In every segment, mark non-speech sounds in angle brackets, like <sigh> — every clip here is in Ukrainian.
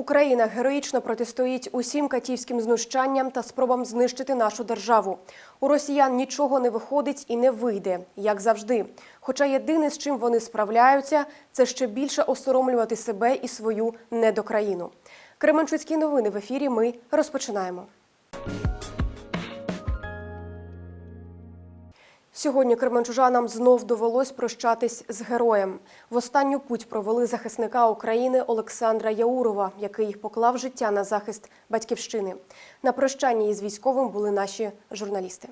Україна героїчно протистоїть усім катівським знущанням та спробам знищити нашу державу. У росіян нічого не виходить і не вийде, як завжди. Хоча єдине, з чим вони справляються, це ще більше осоромлювати себе і свою недокраїну. Кременчуцькі новини в ефірі. Ми розпочинаємо. Сьогодні кременчужанам знов довелось прощатись з героєм. В останню путь провели захисника України Олександра Яурова, який поклав життя на захист батьківщини. На прощанні із військовим були наші журналісти.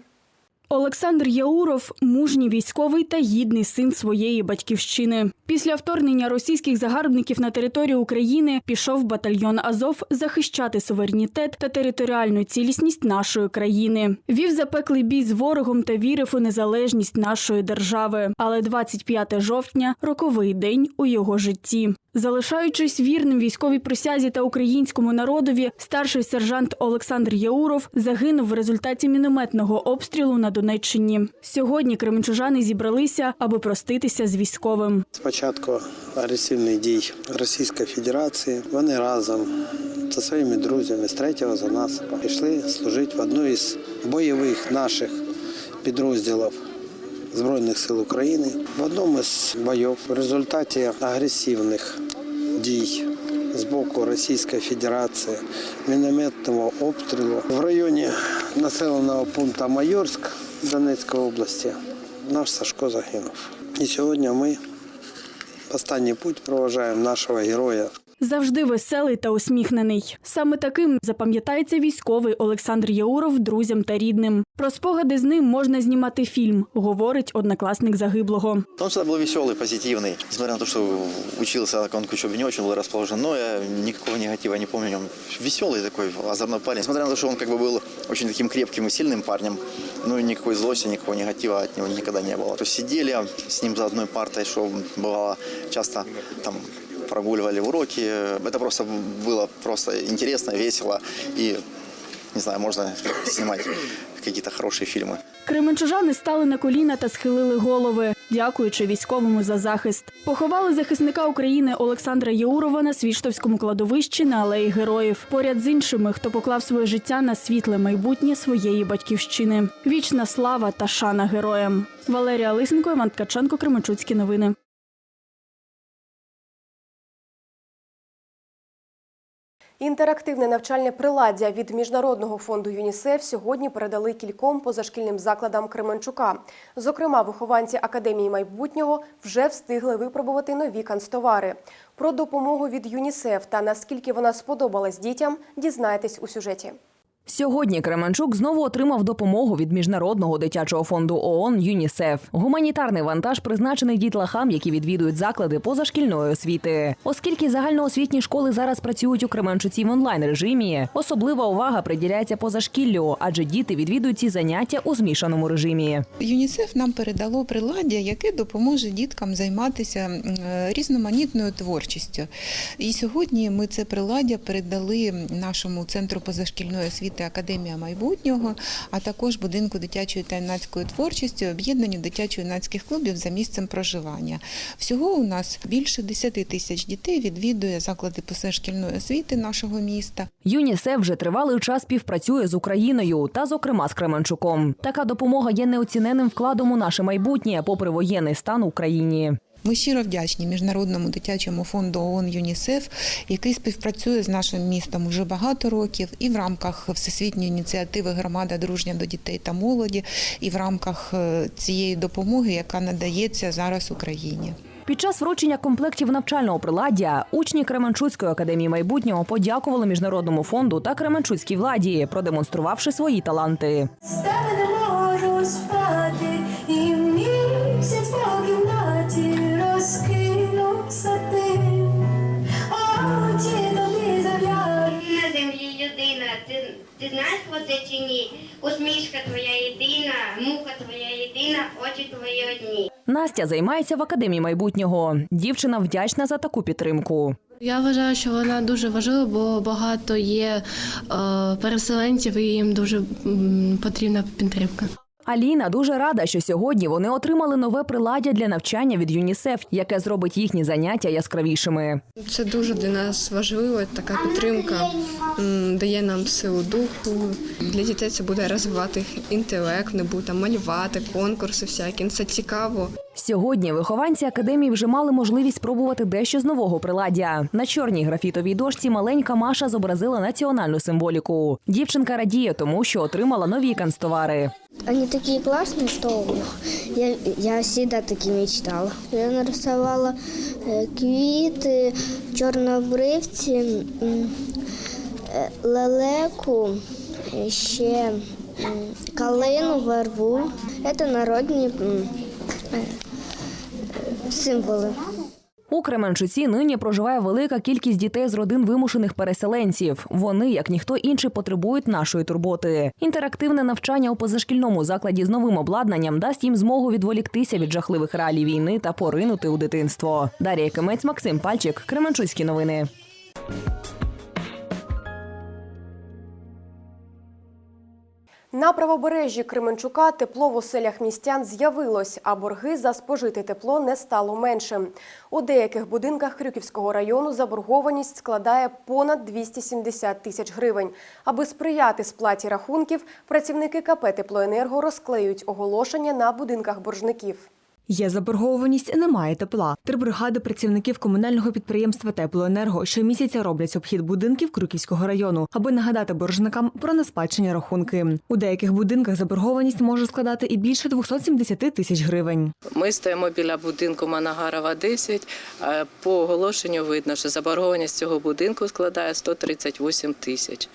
Олександр Яуров мужній військовий та гідний син своєї батьківщини. Після вторгнення російських загарбників на територію України пішов батальйон Азов захищати суверенітет та територіальну цілісність нашої країни. Вів запеклий бій з ворогом та вірив у незалежність нашої держави. Але 25 жовтня роковий день у його житті. Залишаючись вірним військовій присязі та українському народові, старший сержант Олександр Яуров загинув в результаті мінометного обстрілу на Донеччині. Сьогодні кременчужани зібралися, аби проститися з військовим. Спочатку агресивних дій Російської Федерації вони разом зі своїми друзями з третього занасипа пішли служити в одну із бойових наших підрозділів Збройних сил України. В одному з бойов в результаті агресивних дій з боку Російської Федерації мінометного обстрілу в районі населеного пункту Майорськ Донецької області наш Сашко загинув. І сьогодні ми останній путь проважаємо нашого героя. Завжди веселий та усміхнений. Саме таким запам'ятається військовий Олександр Яуров друзям та рідним. Про спогади з ним можна знімати фільм, говорить однокласник загиблого. Он всегда был веселый, позитивный. Несмотря на то, что учился он к учебе не очень был расположен, но я никакого негатива не помню о нем. Веселый такой, озорной парень. Несмотря на то, что он как бы был очень таким крепким и сильным парнем, ну и никакой злости, никакого негатива от него никогда не было. То есть сидели с ним за одной партой, что бывало часто там прогуливали уроки. Это просто было просто интересно, весело и, не знаю, можно снимать какие-то хорошие фильмы. Кременчужани стали на коліна та схилили голови, дякуючи військовому за захист. Поховали захисника України Олександра Яурова на Свіштовському кладовищі на алеї героїв, поряд з іншими, хто поклав своє життя на світле майбутнє своєї батьківщини. Вічна слава та шана героям. Валерія Лисенко, Іван Ткаченко, Кременчуцькі новини. Інтерактивне навчальне приладдя від Міжнародного фонду ЮНІСЕФ сьогодні передали кільком позашкільним закладам Кременчука. Зокрема, вихованці Академії майбутнього вже встигли випробувати нові канцтовари. Про допомогу від ЮНІСЕФ та наскільки вона сподобалась дітям, дізнаєтесь у сюжеті. Сьогодні Кременчук знову отримав допомогу від міжнародного дитячого фонду ООН ЮНІСЕФ. Гуманітарний вантаж призначений дітлахам, які відвідують заклади позашкільної освіти. Оскільки загальноосвітні школи зараз працюють у Кременчуці в онлайн режимі, особлива увага приділяється позашкіллю, адже діти відвідують ці заняття у змішаному режимі. ЮНІСЕФ нам передало приладдя, яке допоможе діткам займатися різноманітною творчістю. І сьогодні ми це приладдя передали нашому центру позашкільної освіти Академія майбутнього, а також будинку дитячої та юнацької творчості, об'єднанню дитячо-юнацьких клубів за місцем проживання. Всього у нас більше 10 тисяч дітей відвідує заклади позашкільної освіти нашого міста. ЮНІСЕФ вже тривалий час співпрацює з Україною та, зокрема, з Кременчуком. Така допомога є неоціненним вкладом у наше майбутнє, попри воєнний стан в Україні. Ми щиро вдячні міжнародному дитячому фонду ООН ЮНІСЕФ, який співпрацює з нашим містом уже багато років, і в рамках всесвітньої ініціативи Громада дружня до дітей та молоді, і в рамках е, цієї допомоги, яка надається зараз Україні. Під час вручення комплектів навчального приладдя учні Кременчуцької академії майбутнього подякували міжнародному фонду та Кременчуцькій владі, продемонструвавши свої таланти. Усмішка твоя єдина, муха твоя єдина, очі твої одні. Настя займається в академії майбутнього. Дівчина вдячна за таку підтримку. Я вважаю, що вона дуже важлива, бо багато є е, переселенців і їм дуже потрібна підтримка. Аліна дуже рада, що сьогодні вони отримали нове приладдя для навчання від ЮНІСЕФ, яке зробить їхні заняття яскравішими. Це дуже для нас важливо. Така підтримка дає нам силу духу. Для дітей це буде розвивати інтелект, не буде там малювати, конкурси всякі. Це цікаво. Сьогодні вихованці академії вже мали можливість спробувати дещо з нового приладдя. На чорній графітовій дошці маленька Маша зобразила національну символіку. Дівчинка радіє, тому що отримала нові канцтовари. Они такие классные, что я, я всегда таки мечтала. Я нарисовала э, квіти, чорнобривці, е, лелеку, е, ще калину, вербу. Це народні е, е, символи. У Кременчуці нині проживає велика кількість дітей з родин вимушених переселенців. Вони, як ніхто інший, потребують нашої турботи. Інтерактивне навчання у позашкільному закладі з новим обладнанням дасть їм змогу відволіктися від жахливих реалій війни та поринути у дитинство. Дар'я Кимець, Максим Пальчик, Кременчуцькі новини. На правобережжі Кременчука тепло в оселях містян з'явилось, а борги за спожите тепло не стало меншим. У деяких будинках Крюківського району заборгованість складає понад 270 тисяч гривень. Аби сприяти сплаті рахунків, працівники КП «Теплоенерго» розклеюють оголошення на будинках боржників. Є заборгованість, немає тепла. Три бригади працівників комунального підприємства Теплоенерго щомісяця роблять обхід будинків Крюківського району, аби нагадати боржникам про несплачені рахунки. У деяких будинках заборгованість може складати і більше 270 тисяч гривень. Ми стоїмо біля будинку Манагарова 10. Е, По оголошенню видно, що заборгованість цього будинку складає 138 тисяч.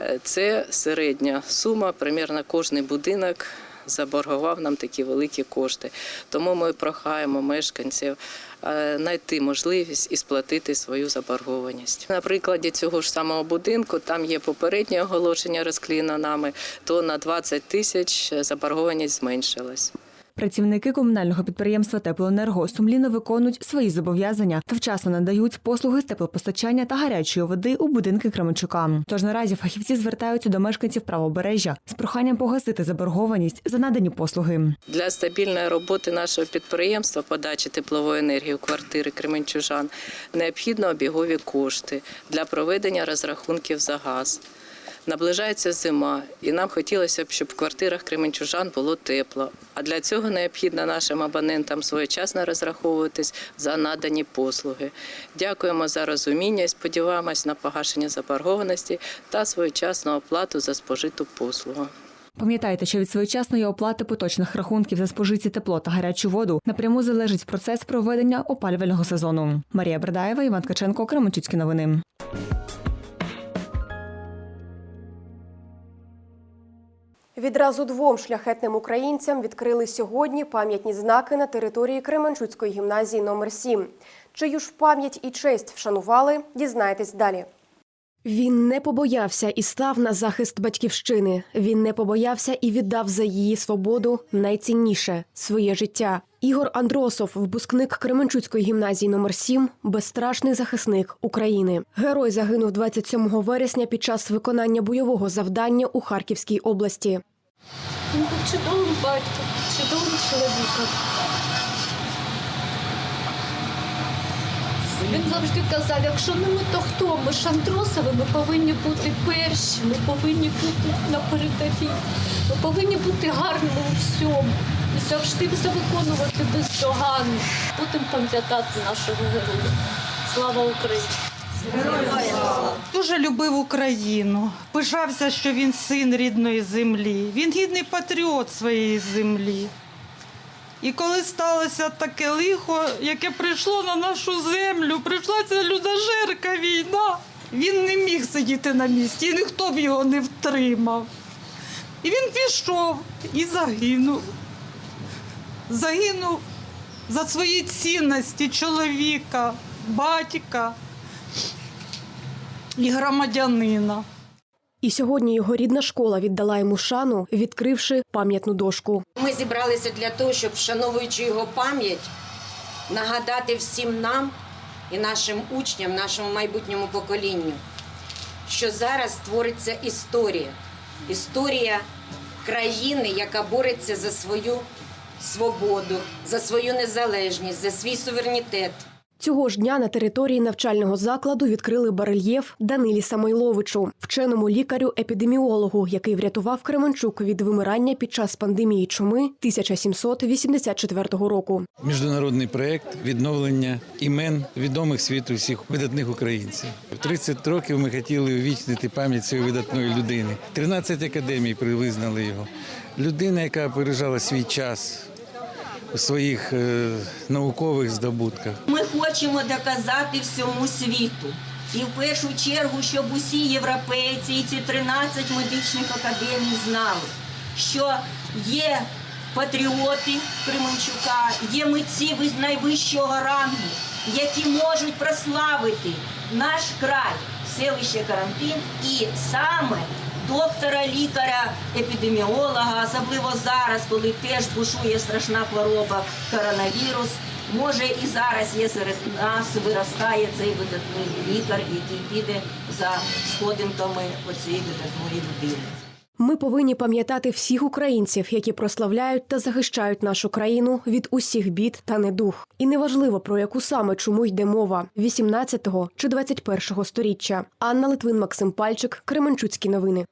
Е, Це середня сума, примірно кожний будинок заборгував нам такі великі кошти. Тому ми прохаємо мешканців е, знайти можливість і сплатити свою заборгованість. На прикладі цього ж самого будинку там є попереднє оголошення розкліно нами, то на 20 тисяч заборгованість зменшилась. Працівники комунального підприємства Теплоенерго сумлінно виконують свої зобов'язання та вчасно надають послуги з теплопостачання та гарячої води у будинки Кременчука. Тож наразі фахівці звертаються до мешканців правобережжя з проханням погасити заборгованість за надані послуги. Для стабільної роботи нашого підприємства подачі теплової енергії у квартири Кременчужан необхідно обігові кошти для проведення розрахунків за газ. Наближається зима, і нам хотілося б, щоб в квартирах Кременчужан було тепло. А для цього необхідно нашим абонентам своєчасно розраховуватись за надані послуги. Дякуємо за розуміння і сподіваємось на погашення заборгованості та своєчасну оплату за спожиту послугу. Пам'ятайте, що від своєчасної оплати поточних рахунків за спожиті тепло та гарячу воду напряму залежить процес проведення опалювального сезону. Марія Бердаєва, Іван Ткаченко, Кременчуцькі новини. Відразу двом шляхетним українцям відкрили сьогодні пам'ятні знаки на території Кременчуцької гімназії номер 7 Чию ж пам'ять і честь вшанували, дізнайтесь далі. Він не побоявся і став на захист батьківщини. Він не побоявся і віддав за її свободу найцінніше своє життя. Ігор Андросов, випускник Кременчуцької гімназії номер 7 безстрашний захисник України. Герой загинув 27 вересня під час виконання бойового завдання у Харківській області. Він був чудовим батьком, чудовим чоловіком. Він завжди казав, якщо не ми, то хто? Ми шантросови, ми повинні бути перші, ми повинні бути на передовій, ми повинні бути гарними у всьому. І завжди все виконувати бездоганно. Будемо пам'ятати нашого героя. Слава Україні! Дуже любив Україну. Пишався, що він син рідної землі. Він гідний патріот своєї землі. І коли сталося таке лихо, яке прийшло на нашу землю, прийшла ця людожерка війна. Він не міг сидіти на місці, і ніхто б його не втримав. І він пішов і загинув. Загинув за свої цінності чоловіка, батька і громадянина. І сьогодні його рідна школа віддала йому шану, відкривши пам'ятну дошку. Ми зібралися для того, щоб, вшановуючи його пам'ять, нагадати всім нам і нашим учням, нашому майбутньому поколінню, що зараз твориться історія. Історія країни, яка бореться за свою свободу, за свою незалежність, за свій суверенітет. Цього ж дня на території навчального закладу відкрили барельєф Данилі Самойловичу, вченому лікарю-епідеміологу, який врятував Кременчук від вимирання під час пандемії чуми 1784 року. Міжнародний проєкт відновлення імен відомих світу всіх видатних українців. В 30 років ми хотіли увічнити пам'ять цієї видатної людини. 13 академій визнали його. Людина, яка пережила свій час своїх е, наукових здобутках. Ми хочемо доказати всьому світу. І в першу чергу, щоб усі європейці і ці 13 медичних академій знали, що є патріоти Кременчука, є митці вис- найвищого рангу, які можуть прославити наш край, селище Карантин і саме доктора, лікаря, епідеміолога, особливо зараз, коли теж бушує страшна хвороба коронавірус. Може і зараз є серед нас виростає цей видатний лікар, який піде за сходинками оцієї видатної людини. Ми повинні пам'ятати всіх українців, які прославляють та захищають нашу країну від усіх бід та недух. І неважливо про яку саме чому йде мова 18-го чи 21-го сторіччя. Анна Литвин, Максим Пальчик, Кременчуцькі новини.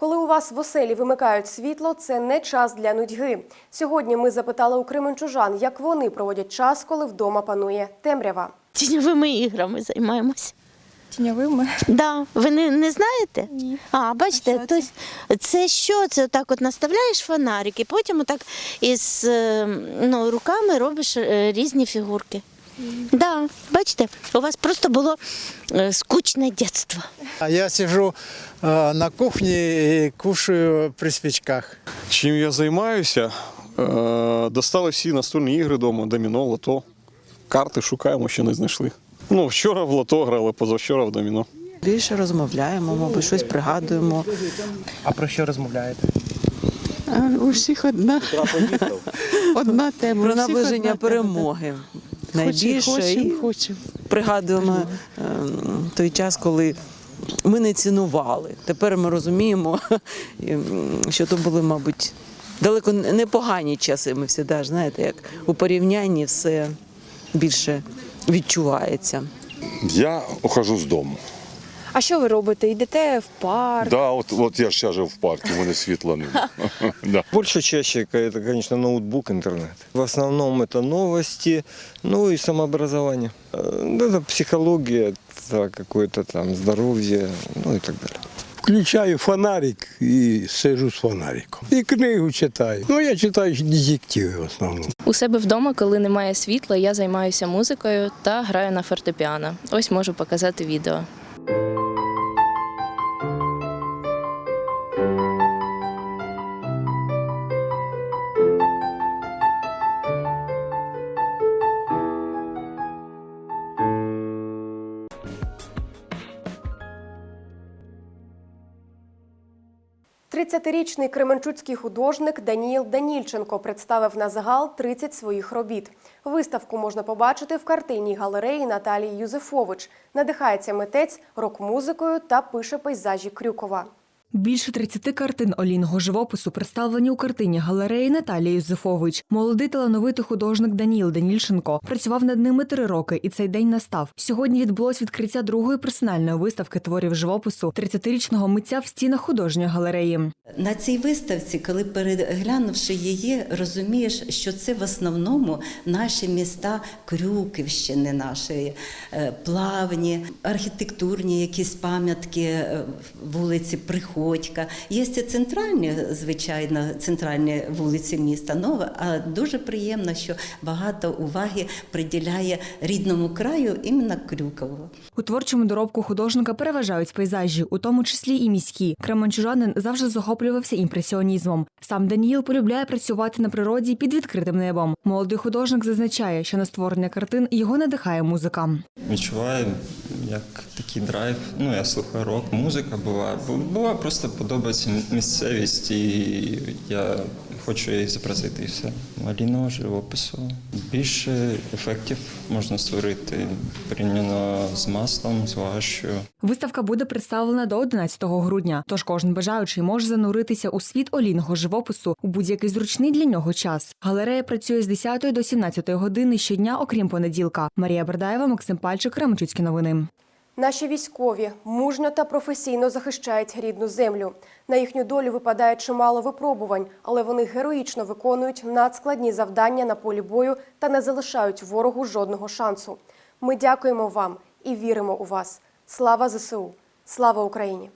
Коли у вас в оселі вимикають світло, це не час для нудьги. Сьогодні ми запитали у кременчужан, як вони проводять час, коли вдома панує темрява. Тіньовими іграми займаємося. Тіньовими? Да. Ви не, не знаєте? Ні. А, бачите, то есть це що? Це отак от наставляєш фонарик і потім отак із е, ну, руками робиш е, різні фігурки. Да, бачите, у вас просто було е, скучне дитинство. А я сижу э, на кухне и кушаю при свечках. Чим я займаюся? Е, Достали всі настольні ігри вдома, доміно, лото. Карти шукаємо, ще не знайшли. Ну, вчора в лото грали, позавчора в доміно. Більше розмовляємо, мабуть, щось пригадуємо. А про що розмовляєте? У всіх одна, одна тема. Про наближення одна перемоги. Найбільше хочем, і хочемо. пригадуємо ем, той час, коли ми не цінували. Тепер ми розуміємо, <laughs> що то були, мабуть, далеко непогані часи. Ми всі да, знаєте, як у порівнянні все більше відчувається. Я ухожу з дому. А що ви робите? Йдете в парк? Да, от, от я ж зараз в парку, у мене світла немає. <laughs> <laughs> да. Больше чаще это, конечно, ноутбук, интернет. В основном это новости, ну и самообразование. Э, Это психология, это какое-то там здоровье, ну и так далее. Включаю фонарик і сижу з фонариком. І книгу читаю. Ну, я читаю детективи в основному. У себе вдома, коли немає світла, я займаюся музикою та граю на фортепіано. Ось можу показати відео. – 30-річний кременчуцький художник Даніїл Данільченко представив на загал 30 своїх робіт. Виставку можна побачити в картинній галереї Наталії Юзефович. Надихається митець рок-музикою та пише пейзажі Крюкова. Більше 30 картин олійного живопису представлені у картині галереї Наталії Юзефович. Молодий талановитий художник Даніл Данільченко працював над ними три роки, і цей день настав. Сьогодні відбулось відкриття другої персональної виставки творів живопису 30-річного митця в стінах художньої галереї. На цій виставці, коли переглянувши її, розумієш, що це в основному наші міста Крюківщини, нашої е, плавні, архітектурні якісь пам'ятки е, вулиці Приходька. Є і центральні, звичайно, центральні вулиці міста Нове, а дуже приємно, що багато уваги приділяє рідному краю іменно Крюкову. У творчому доробку художника переважають пейзажі, у тому числі і міські. Кременчужанин завжди захоплювався імпресіонізмом. Сам Даніїл полюбляє працювати на природі під відкритим небом. Молодий художник зазначає, що на створення картин його надихає музика. Відчуваю як такий драйв. Ну, я слухаю рок, музика була. Була просто подобається місцевість, і я хочу її зобразити і все. Маліного живопису. Більше ефектів можна створити порівняно з маслом, з гуашю. Виставка буде представлена до 11 грудня, тож кожен бажаючий може зануритися у світ олійного живопису у будь-який зручний для нього час. Галерея працює з 10 до 17 години щодня, окрім понеділка. Марія Бердаєва, Максим Пальчик, Кременчуцькі новини. Наші військові мужньо та професійно захищають рідну землю. На їхню долю випадає чимало випробувань, але вони героїчно виконують надскладні завдання на полі бою та не залишають ворогу жодного шансу. Ми дякуємо вам і віримо у вас. Слава ЗСУ! Слава Україні!